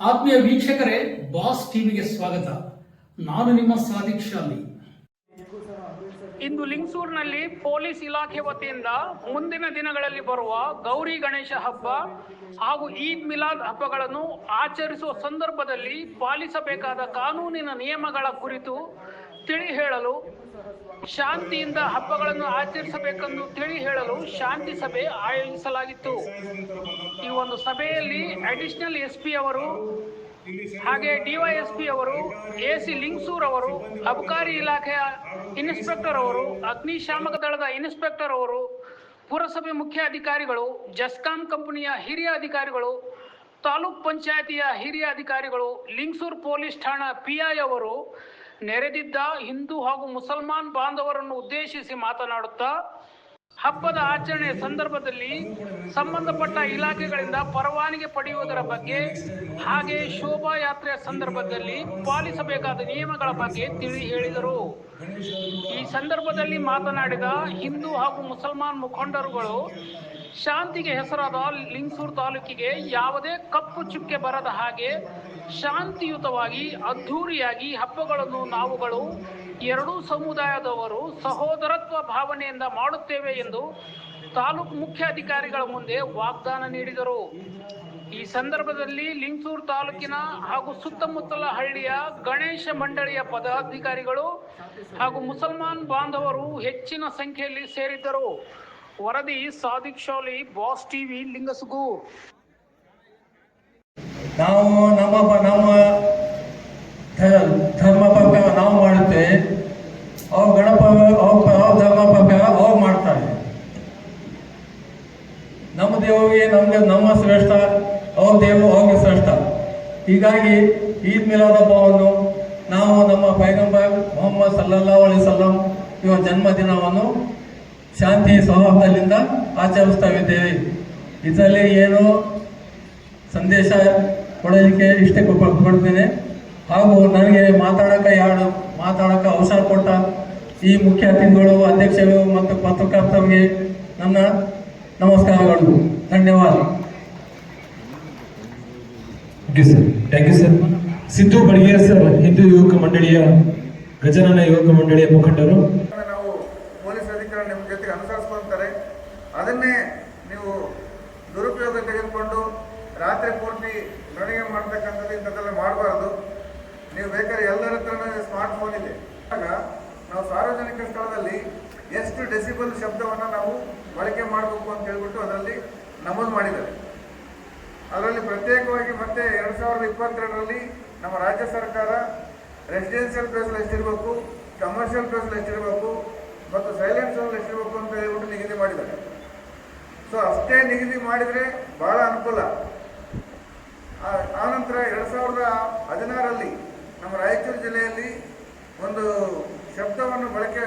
ಆತ್ಮೀಯ ವೀಕ್ಷಕರೇ, ಬಾಸ್ ಟಿವಿಗೆ ಸ್ವಾಗತ. ನಾನು ನಿಮ್ಮ ಶಾಲಿ. ಇಂದು ಲಿಂಗಸೂರಿನಲ್ಲಿ ಪೊಲೀಸ್ ಇಲಾಖೆ ವತಿಯಿಂದ ಮುಂದಿನ ದಿನಗಳಲ್ಲಿ ಬರುವ ಗೌರಿ ಗಣೇಶ ಹಬ್ಬ ಹಾಗೂ ಈದ್ ಮಿಲಾದ್ ಹಬ್ಬಗಳನ್ನು ಆಚರಿಸುವ ಸಂದರ್ಭದಲ್ಲಿ ಪಾಲಿಸಬೇಕಾದ ಕಾನೂನಿನ ನಿಯಮಗಳ ಕುರಿತು ತಿಳಿ ಹೇಳಲು, ಶಾಂತಿಯಿಂದ ಹಬ್ಬಗಳನ್ನು ಆಚರಿಸಬೇಕೆಂದು ತಿಳಿ ಹೇಳಲು ಶಾಂತಿ ಸಭೆ ಆಯೋಜಿಸಲಾಗಿತ್ತು. ಈ ಒಂದು ಸಭೆಯಲ್ಲಿ ಅಡಿಷನಲ್ ಎಸ್ ಪಿ ಅವರು ಹಾಗೆ ಡಿವೈಎಸ್ಪಿ ಅವರು ಎ ಸಿ ಲಿಂಗ್ಸೂರ್ ಅವರು, ಅಬಕಾರಿ ಇಲಾಖೆಯ ಇನ್ಸ್ಪೆಕ್ಟರ್ ಅವರು ಅಗ್ನಿಶಾಮಕ ದಳದ ಇನ್ಸ್ಪೆಕ್ಟರ್ ಅವರು, ಪುರಸಭೆ ಮುಖ್ಯ ಅಧಿಕಾರಿಗಳು ಜಸ್ಕಾಂ ಕಂಪನಿಯ ಹಿರಿಯ ಅಧಿಕಾರಿಗಳು, ತಾಲೂಕ್ ಪಂಚಾಯತಿಯ ಹಿರಿಯ ಅಧಿಕಾರಿಗಳು ಲಿಂಗ್ಸೂರ್ ಪೊಲೀಸ್ ಠಾಣಾ ಪಿಐ ಅವರು ನೆರೆದಿದ್ದ ಹಿಂದೂ ಹಾಗೂ ಮುಸಲ್ಮಾನ್ ಬಾಂಧವರನ್ನು ಉದ್ದೇಶಿಸಿ ಮಾತನಾಡುತ್ತಾ, ಹಬ್ಬದ ಆಚರಣೆಯ ಸಂದರ್ಭದಲ್ಲಿ ಸಂಬಂಧಪಟ್ಟ ಇಲಾಖೆಗಳಿಂದ ಪರವಾನಗಿ ಪಡೆಯುವುದರ ಬಗ್ಗೆ ಹಾಗೆ ಶೋಭಾಯಾತ್ರೆಯ ಸಂದರ್ಭದಲ್ಲಿ ಪಾಲಿಸಬೇಕಾದ ನಿಯಮಗಳ ಬಗ್ಗೆ ತಿಳಿ ಹೇಳಿದರು. ಈ ಸಂದರ್ಭದಲ್ಲಿ ಮಾತನಾಡಿದ ಹಿಂದೂ ಹಾಗೂ ಮುಸಲ್ಮಾನ್ ಮುಖಂಡರುಗಳು ಶಾಂತಿಗೆ ಹೆಸರಾದ ಲಿಂಗಸೂರು ತಾಲೂಕಿಗೆ ಯಾವುದೇ ಕಪ್ಪು ಚುಕ್ಕೆ ಬರದ ಹಾಗೆ ಶಾಂತಿಯುತವಾಗಿ, ಅದ್ಧೂರಿಯಾಗಿ ಹಬ್ಬಗಳನ್ನು ನಾವುಗಳು ಎರಡೂ ಸಮುದಾಯದವರು ಸಹೋದರತ್ವ ಭಾವನೆಯಿಂದ ಮಾಡುತ್ತೇವೆ ಎಂದು ತಾಲೂಕು ಮುಖ್ಯ ಅಧಿಕಾರಿಗಳ ಮುಂದೆ ವಾಗ್ದಾನ ನೀಡಿದರು. ಈ ಸಂದರ್ಭದಲ್ಲಿ ಲಿಂಗಸೂರು ತಾಲೂಕಿನ ಹಾಗೂ ಸುತ್ತಮುತ್ತಲ ಹಳ್ಳಿಯ ಗಣೇಶ ಮಂಡಳಿಯ ಪದಾಧಿಕಾರಿಗಳು ಹಾಗೂ ಮುಸಲ್ಮಾನ್ ಬಾಂಧವರು ಹೆಚ್ಚಿನ ಸಂಖ್ಯೆಯಲ್ಲಿ ಸೇರಿದ್ದರು. ವರದಿ ಸಾದಿಕ್ ಶಾಲಿ, ಬಾಸ್ ಟಿವಿ, ಲಿಂಗಸುಗು. ನಾವು ನಮ್ಮ ನಮ್ಮ ಧರ್ಮ ಪಕ್ಕ ನಾವು ಮಾಡುತ್ತೇವೆ ಅವ್ರು ಗಣಪ ಧರ್ಮ ಪಕ್ಕ ಅವ್ರು ಮಾಡ್ತಾರೆ. ನಮ್ಮ ದೇವರಿಗೆ ನಮ್ಗೆ, ನಮ್ಮ ಶ್ರೇಷ್ಠ, ಅವ್ರ ದೇವರು ಅವ್ರಿಗೆ ಶ್ರೇಷ್ಠ. ಹೀಗಾಗಿ ಈದ್ ಮಿಲಾದ್ ಹಬ್ಬವನ್ನು ನಾವು ನಮ್ಮ ಪೈಗಂಬರ್ ಮೊಹಮ್ಮದ್ ಸಲ್ಲಾ ಅಲಿ ಸಲ್ಲಂ ಇವರ ಜನ್ಮದಿನವನ್ನು ಶಾಂತಿ ಸೌಹಾರ್ದದಿಂದ ಆಚರಿಸ್ತಾ ಇದ್ದೇವೆ ಇದರಲ್ಲಿ ಏನು ಸಂದೇಶ ಕೊಡಲಿಕ್ಕೆ ಇಷ್ಟ ಕೊಡ್ತೇನೆ. ಹಾಗೂ ನನಗೆ ಮಾತಾಡೋಕೆ ಯಾರು, ಮಾತಾಡೋಕೆ ಅವಸರ ಕೊಟ್ಟ ಈ ಮುಖ್ಯ ಅತಿಥಿಗಳು, ಅಧ್ಯಕ್ಷರು ಮತ್ತು ಪತ್ರಕರ್ತರಿಗೆ ನನ್ನ ನಮಸ್ಕಾರಗಳು. ಧನ್ಯವಾದ. Thank you sir Siddu Badiger sir Hindu ಯುವಕ ಮಂಡಳಿಯ ಗಜನನ ಯುವಕ ಮಂಡಳಿಯ ಮುಖಂಡರು ನಾವು ಪೊಲೀಸ್ ಅಧಿಕಾರಿ ನಿಮ್ಮ ಜೊತೆಗೆ ಅನುಸರಿಸ್ಕೊಂತಾರೆ ಅದನ್ನೇ ನೀವು ದುರುಪಯೋಗ ತೆಗೆದುಕೊಂಡು ರಾತ್ರಿ ಪೂರ್ತಿ ಮೆರವಣಿಗೆ ಮಾಡ್ತಕ್ಕಂಥದ್ದು ಇಂಥದ್ದೆಲ್ಲ ಮಾಡಬಾರ್ದು. ನೀವು ಬೇಕಾದ್ರೆ ಎಲ್ಲರ ಹತ್ರನೂ ಸ್ಮಾರ್ಟ್ ಫೋನ್ ಇದೆ. ಆಗ ನಾವು ಸಾರ್ವಜನಿಕ ಸ್ಥಳದಲ್ಲಿ ಎಷ್ಟು ಡೆಸಿಬಲ್ ಶಬ್ದವನ್ನು ನಾವು ಬಳಕೆ ಮಾಡಬೇಕು ಅಂತ ಹೇಳ್ಬಿಟ್ಟು ಅದರಲ್ಲಿ ನಮೂದು ಮಾಡಿದ್ದಾರೆ. ಅದರಲ್ಲಿ ಪ್ರತ್ಯೇಕವಾಗಿ ಮತ್ತೆ ಎರಡು ಸಾವಿರದ ಇಪ್ಪತ್ತೆರಡರಲ್ಲಿ ನಮ್ಮ ರಾಜ್ಯ ಸರ್ಕಾರ ರೆಸಿಡೆನ್ಷಿಯಲ್ ಪ್ಲೇಸಲ್ಲಿ ಎಷ್ಟಿರಬೇಕು ಕಮರ್ಷಿಯಲ್ ಪ್ಲೇಸಲ್ಲಿ ಎಷ್ಟಿರಬೇಕು ಮತ್ತು ಸೈಲೆನ್ಸ್ ಅಲ್ಲಿ ಎಷ್ಟಿರಬೇಕು ಅಂತ ಹೇಳ್ಬಿಟ್ಟು ನಿಗದಿ ಮಾಡಿದ್ದಾರೆ. ಸೊ ಅಷ್ಟೇ ನಿಗದಿ ಮಾಡಿದರೆ ಬಹಳ ಅನುಕೂಲ. ಆನಂತರ ಎರಡು ಸಾವಿರದ ಹದಿನಾರರಲ್ಲಿ ನಮ್ಮ ರಾಯಚೂರು ಜಿಲ್ಲೆಯಲ್ಲಿ ಒಂದು ಶಬ್ದವನ್ನು ಬಳಕೆ